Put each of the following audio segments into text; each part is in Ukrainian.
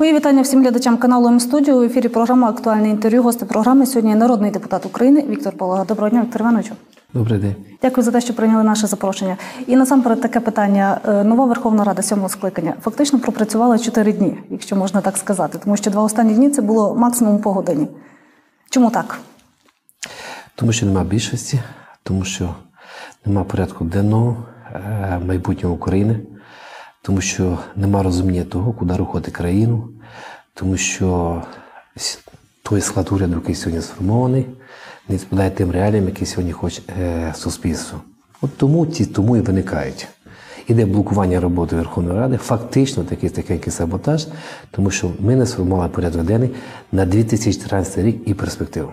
Мої вітання всім глядачам каналу М-студіо. У ефірі програма Актуальне інтерв'ю. Гости програми сьогодні народний депутат України Віктор Полога. Доброго дня, Віктор Івановичу. Добрий день. Дякую за те, що прийняли наше запрошення. І насамперед таке питання. Е, Нова Верховна Рада сьомого скликання фактично пропрацювала чотири дні, якщо можна так сказати, тому що два останні дні це було максимум по годині. Чому так? Тому що нема більшості, тому що нема порядку денного е, майбутнього України, тому що нема розуміння того, куди рухати країну, тому що той склад уряду, який сьогодні сформований, не відповідає тим реаліям, які сьогодні хоче суспільство. От тому ті тому і виникають. Іде блокування роботи Верховної Ради, фактично такий такий саботаж, тому що ми не сформували порядок денний на 2014 рік і перспективу.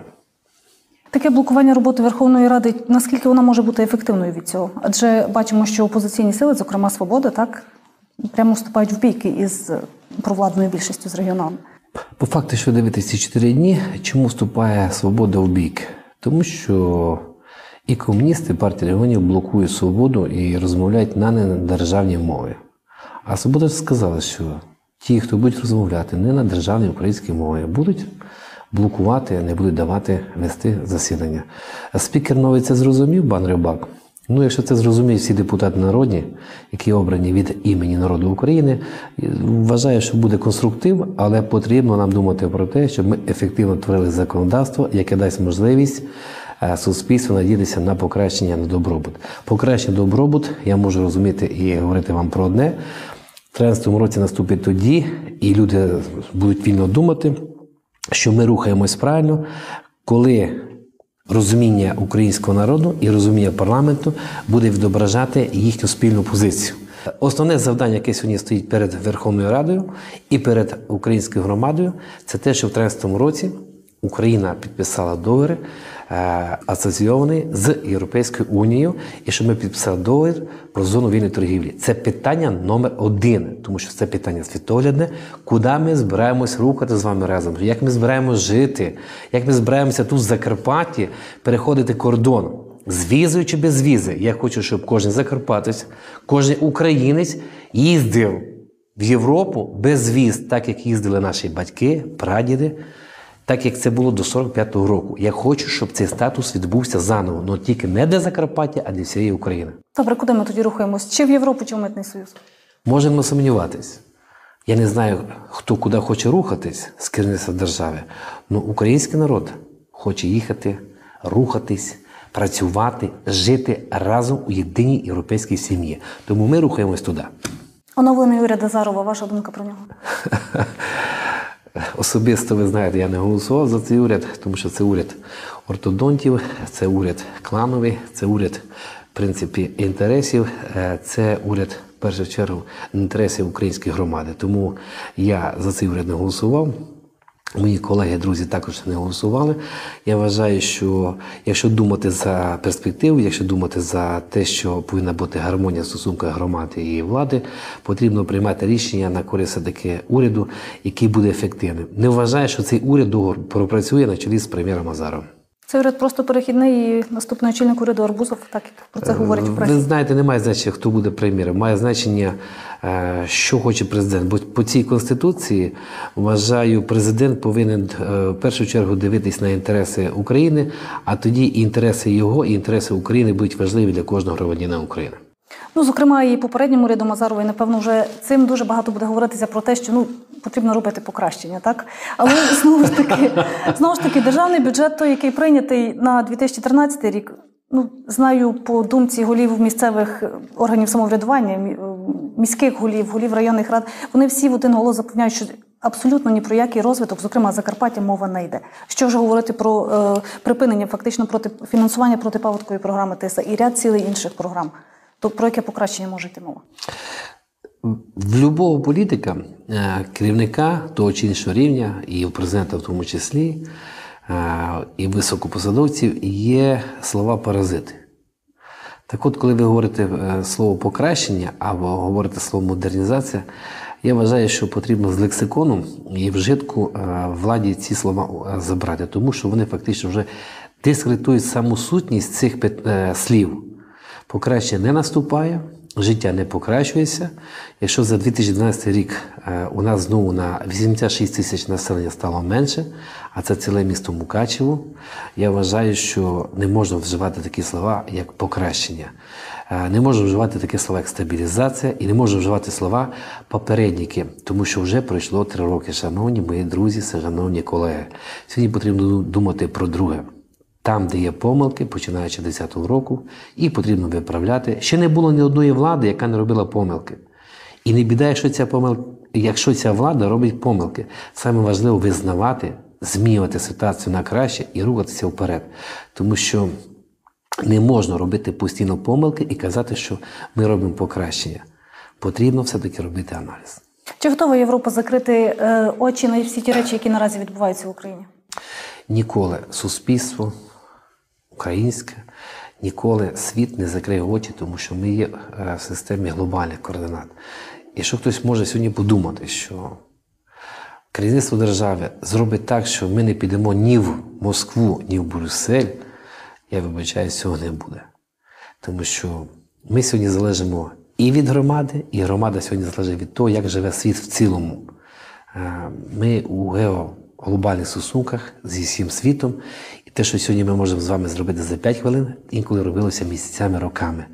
Таке блокування роботи Верховної Ради, наскільки вона може бути ефективною від цього? Адже бачимо, що опозиційні сили, зокрема Свобода, так прямо вступають в бійки із провладною більшістю з регіоналами. По факту, що дивитися ці чотири дні, чому вступає свобода в бік? Тому що і комуністи, і партія регіонів блокують свободу і розмовляють на недержавній мові. А свобода сказала, що ті, хто будуть розмовляти не на державній українській мові, будуть блокувати, не будуть давати вести засідання. Спікер новий це зрозумів, пан Рибак. Ну, якщо це зрозуміють всі депутати народні, які обрані від імені народу України, вважаю, що буде конструктив, але потрібно нам думати про те, щоб ми ефективно творили законодавство, яке дасть можливість е, суспільству надіятися на покращення на добробут. Покращення добробут я можу розуміти і говорити вам про одне. В 2013 році наступить тоді, і люди будуть вільно думати, що ми рухаємось правильно, коли розуміння українського народу і розуміння парламенту буде відображати їхню спільну позицію. Основне завдання, яке сьогодні стоїть перед Верховною Радою і перед українською громадою, це те, що в 2013 році Україна підписала договір е, асоційований з Європейською Унією, і що ми підписали договір про зону вільної торгівлі. Це питання номер один, тому що це питання світоглядне, куди ми збираємось рухати з вами разом, як ми збираємось жити, як ми збираємося тут в Закарпатті переходити кордон. З візою чи без візи. Я хочу, щоб кожен закарпатець, кожен українець їздив в Європу без віз, так як їздили наші батьки, прадіди, так як це було до 45-го року. Я хочу, щоб цей статус відбувся заново, але тільки не для Закарпаття, а для всієї України. Добре, куди ми тоді рухаємось? Чи в Європу, чи в Митний Союз? Можемо сумніватись. Я не знаю, хто куди хоче рухатись з керівництва держави. але український народ хоче їхати, рухатись, працювати, жити разом у єдиній європейській сім'ї. Тому ми рухаємось туди. Оновлений уряд Азарова, ваша думка про нього? Особисто ви знаєте, я не голосував за цей уряд, тому що це уряд ортодонтів, це уряд клановий, це уряд, в принципі, інтересів, е, це уряд, в першу чергу, інтересів української громади. Тому я за цей уряд не голосував. Мої колеги, друзі, також не голосували. Я вважаю, що якщо думати за перспективу, якщо думати за те, що повинна бути гармонія в стосунках громади і влади, потрібно приймати рішення на користь таки уряду, який буде ефективним. Не вважаю, що цей уряд довго пропрацює на чолі з прем'єром Азаровим. Цей уряд просто перехідний і наступний очільник уряду Арбузов, так як про це говорить в Ви пресі. знаєте, немає значення, хто буде прем'єром. Має значення, е, що хоче президент. Бо по цій конституції вважаю, президент повинен е, в першу чергу дивитись на інтереси України, а тоді і інтереси його, і інтереси України будуть важливі для кожного громадянина України. Ну, зокрема, і попереднім урядом Азарової, напевно, вже цим дуже багато буде говоритися про те, що ну потрібно робити покращення, так? Але знову ж таки, знову ж таки, державний бюджет, той, який прийнятий на 2013 рік. Ну, знаю по думці голів місцевих органів самоврядування, мі- міських голів, голів районних рад, вони всі в один голос запевняють, що абсолютно ні про який розвиток, зокрема Закарпаття, мова не йде. Що ж говорити про е, припинення фактично проти фінансування протипаводкової програми ТИСА і ряд цілей інших програм. То про яке покращення може йти мова? В любого політика, е, керівника того чи іншого рівня, і у президента в тому числі, е, і високопосадовців є слова паразити. Так от, коли ви говорите е, слово покращення або говорите слово модернізація, я вважаю, що потрібно з лексикону і вжитку владі ці слова забрати, тому що вони фактично вже дискредитують саму сутність цих слів. Покращення не наступає, життя не покращується. Якщо за 2012 рік е, у нас знову на 86 тисяч населення стало менше, а це ціле місто Мукачево, я вважаю, що не можна вживати такі слова, як покращення. Е, Не можна вживати такі слова, як стабілізація, і не можна вживати слова попередники, тому що вже пройшло три роки, шановні мої друзі, шановні колеги. Сьогодні потрібно думати про друге. Там, де є помилки, починаючи 10-го року, їх потрібно виправляти. Ще не було ні одної влади, яка не робила помилки. І не біда, якщо ця помилка, якщо ця влада робить помилки. Саме важливо визнавати, змінювати ситуацію на краще і рухатися вперед. Тому що не можна робити постійно помилки і казати, що ми робимо покращення. Потрібно все-таки робити аналіз. Чи готова Європа закрити е, очі на всі ті речі, які наразі відбуваються в Україні? Ніколи суспільство українське, ніколи світ не закриє очі, тому що ми є е, в системі глобальних координат. І що хтось може сьогодні подумати, що керівництво держави зробить так, що ми не підемо ні в Москву, ні в Брюссель, я вибачаю, цього не буде. Тому що ми сьогодні залежимо і від громади, і громада сьогодні залежить від того, як живе світ в цілому. Е, Ми у геоглобальних стосунках зі всім світом, те, що сьогодні ми можемо з вами зробити за 5 хвилин, інколи робилося місяцями, роками.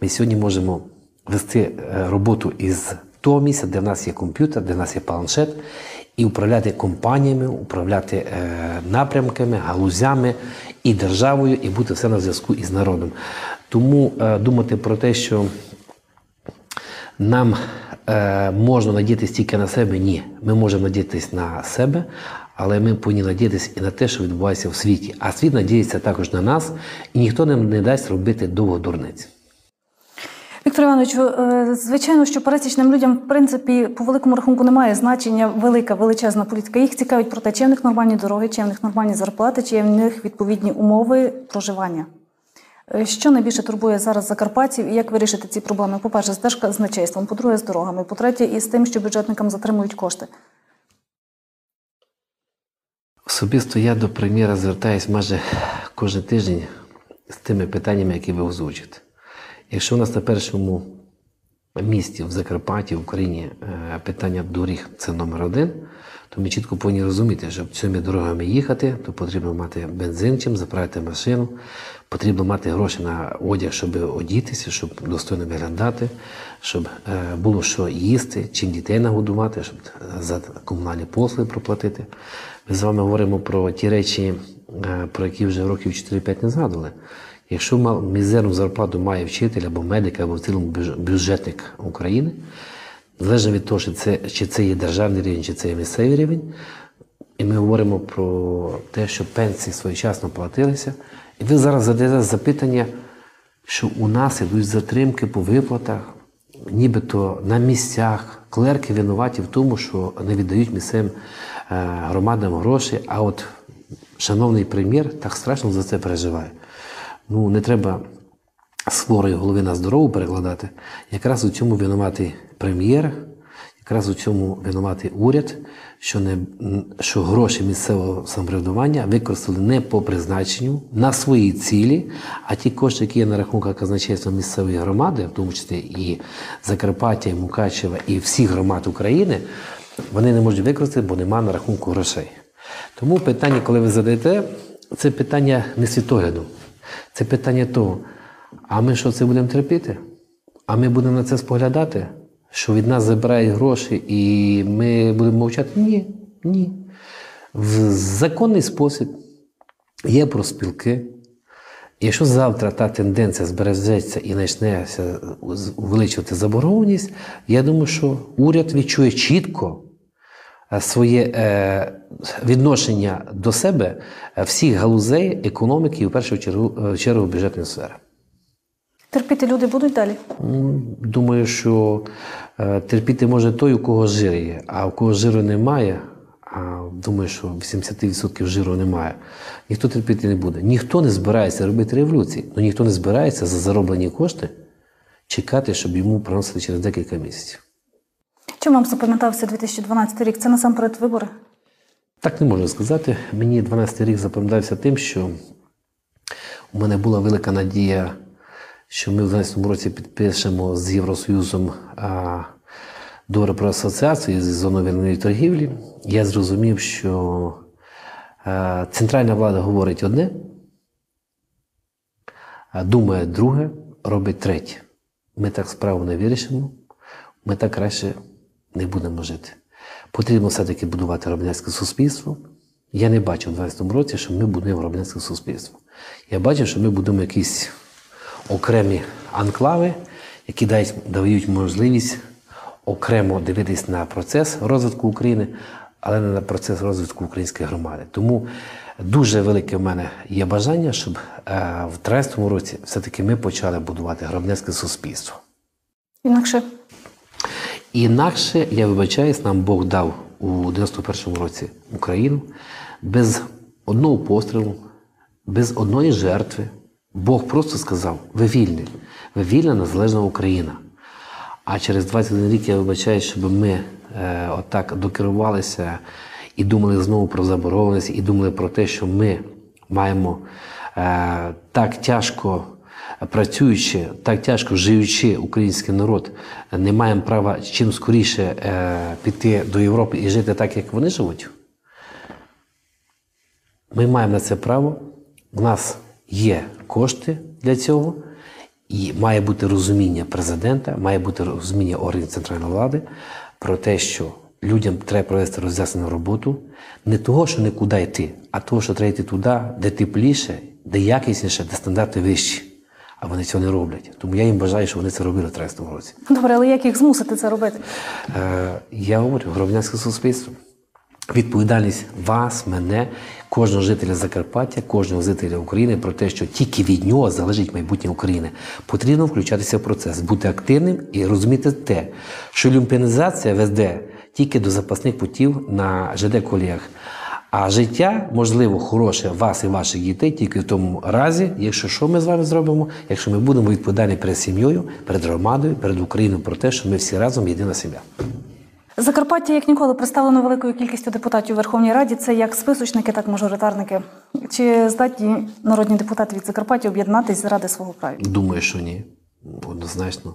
Ми сьогодні можемо вести е, роботу із того місця, де в нас є комп'ютер, де в нас є планшет, і управляти компаніями, управляти е, напрямками, галузями і державою, і бути все на зв'язку із народом. Тому е, думати про те, що нам можна надіятися тільки на себе, ні. Ми можемо надіятися на себе, але ми повинні надіятися і на те, що відбувається в світі. А світ надіється також на нас, і ніхто нам не дасть робити довго дурниць. Віктор Іванович, е, звичайно, що пересічним людям, в принципі, по великому рахунку немає значення велика, величезна політика. Їх цікавить про те, чи в них нормальні дороги, чи в них нормальні зарплати, чи в них відповідні умови проживання. Е, Що найбільше турбує зараз закарпатців і як вирішити ці проблеми? По-перше, з держказначейством, по-друге, з дорогами, по-третє, і з тим, що бюджетникам затримують кошти. Особисто я до прем'єра звертаюся майже кожен тиждень з тими питаннями, які ви озвучите. Якщо у нас на першому місці в Закарпатті, в Україні е, питання доріг це номер один, то ми чітко повинні розуміти, щоб цими дорогами їхати, то потрібно мати бензин, чим заправити машину, потрібно мати гроші на одяг, щоб одітися, щоб достойно виглядати, щоб е, було що їсти, чим дітей нагодувати, щоб е, за комунальні послуги проплатити. Ми з вами говоримо про ті речі, про які вже років 4-5 не згадували. Якщо мізерну зарплату має вчитель або медик, або в цілому бюджетник України, залежно від того, чи це, чи це є державний рівень, чи це є місцевий рівень, і ми говоримо про те, що пенсії своєчасно платилися. І ви зараз задаєте запитання, що у нас ідуть затримки по виплатах, нібито на місцях. Клерки винуваті в тому, що не віддають місцевим е, громадам гроші. А от шановний прем'єр так страшно за це переживає. Ну, не треба з хворої голови на здорову перекладати. Якраз у цьому винуватий прем'єр, якраз у цьому винуватий уряд, що, не, що гроші місцевого самоврядування використали не по призначенню, на свої цілі, а ті кошти, які є на рахунках казначейства місцевої громади, в тому числі і Закарпаття, і Мукачева, і всіх громад України, вони не можуть використати, бо нема на рахунку грошей. Тому питання, коли ви задаєте, це питання не світогляду. Це питання того, а ми що це будемо терпіти? А ми будемо на це споглядати, що від нас забирають гроші і ми будемо мовчати? Ні, ні. В законний спосіб є проспілки. Якщо завтра та тенденція збережеться і почнеться увеличувати заборгованість, я думаю, що уряд відчує чітко своє е, відношення до себе е, всіх галузей економіки і в першу чергу, е, чергу бюджетної сфери. Терпіти люди будуть далі. Думаю, що е, терпіти може той, у кого жир є, а у кого жиру немає, а думаю, що 80% жиру немає, ніхто терпіти не буде. Ніхто не збирається робити революції, але ніхто не збирається за зароблені кошти чекати, щоб йому приносили через декілька місяців. Чим вам запам'ятався 2012 рік? Це насамперед вибори? Так не можу сказати. Мені 12 рік запам'ятався тим, що у мене була велика надія що ми в 2012 році підпишемо з Євросоюзом а, про асоціацію з зоною вільної торгівлі, я зрозумів, що центральна влада говорить одне, думає друге, робить третє. Ми так справу не вирішимо, ми так краще не будемо жити. Потрібно все-таки будувати громадянське суспільство. Я не бачив у 2020 році, що ми будуємо громадянське суспільство. Я бачив, що ми будуємо якісь окремі анклави, які дають, дають можливість окремо дивитись на процес розвитку України, але не на процес розвитку української громади. Тому дуже велике в мене є бажання, щоб е, в 2013 році все-таки ми почали будувати громадянське суспільство. Інакше Інакше, я вибачаюсь, нам Бог дав у 91-му році Україну без одного пострілу, без одної жертви. Бог просто сказав: ви вільні, ви вільна незалежна Україна. А через 21 рік я вибачаю, щоб ми е, отак докерувалися і думали знову про забороненість, і думали про те, що ми маємо е, так тяжко працюючи, так тяжко живучи український народ, не маємо права чим скоріше е, піти до Європи і жити так, як вони живуть. Ми маємо на це право. У нас є кошти для цього, і має бути розуміння президента, має бути розуміння органів центральної влади про те, що людям треба провести роз'яснену роботу не того, що нікуди йти, а того, що треба йти туди, де тепліше, де якісніше, де стандарти вищі. А вони цього не роблять. Тому я їм бажаю, щоб вони це робили в 2013 році. добре, але як їх змусити це робити? Е, я говорю, громадянське суспільство. Відповідальність вас, мене, кожного жителя Закарпаття, кожного жителя України про те, що тільки від нього залежить майбутнє України. Потрібно включатися в процес, бути активним і розуміти те, що люмпінізація веде тільки до запасних путів на ЖД коліях. А життя, можливо, хороше вас і ваших дітей тільки в тому разі, якщо що ми з вами зробимо, якщо ми будемо відповідальні перед сім'єю, перед громадою, перед Україною про те, що ми всі разом єдина сім'я. Закарпаття, як ніколи, представлено великою кількістю депутатів у Верховній Раді. Це як списочники, так і мажоритарники. Чи здатні народні депутати від Закарпаття об'єднатись заради свого краю? Думаю, що ні. Однозначно.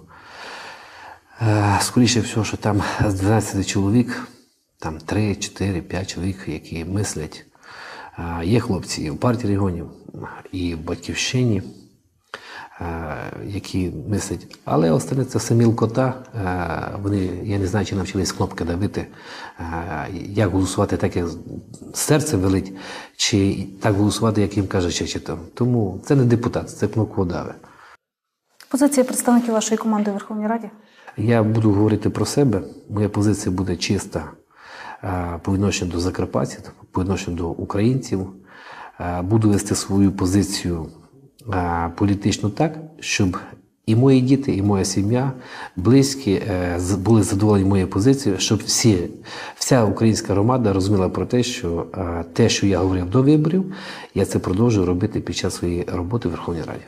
Е, Скоріше всього, що там з 12 чоловік, там 3, 4, 5 чоловік, які мислять. Є хлопці і в партії регіонів, і в батьківщині, які мислять. Але остальне це все мілкота. Е, Вони, я не знаю, чи навчились кнопки давити, як голосувати так, як серце велить, чи так голосувати, як їм каже Чечетов. Тому це не депутат, це кнопкодави. Позиція представників вашої команди у Верховній Раді? Я буду говорити про себе. Моя позиція буде чиста по відношенню до закарпатців, по відношенню до українців. Е, Буду вести свою позицію е, політично так, щоб і мої діти, і моя сім'я, близькі е, були задоволені моєю позицією, щоб всі, вся українська громада розуміла про те, що е, те, що я говорив до виборів, я це продовжую робити під час своєї роботи в Верховній Раді.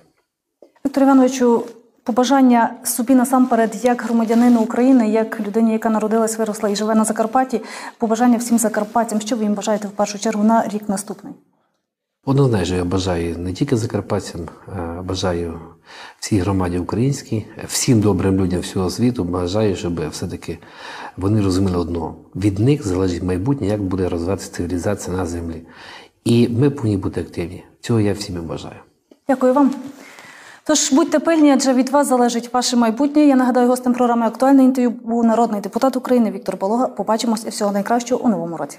Віктор Івановичу, побажання собі насамперед, як громадянину України, як людині, яка народилась, виросла і живе на Закарпатті, побажання всім закарпатцям. Що ви їм бажаєте в першу чергу на рік наступний? Однозначно, я бажаю не тільки закарпатцям, а бажаю всій громаді українській, всім добрим людям всього світу. Бажаю, щоб все-таки вони розуміли одного. Від них залежить майбутнє, як буде розвиватися цивілізація на землі. І ми повинні бути активні. Цього я всім і бажаю. Дякую вам. Тож будьте пильні, адже від вас залежить ваше майбутнє. Я нагадаю, гостем програми актуальне інтерв'ю був народний депутат України Віктор Болога. Побачимось і всього найкращого у новому році.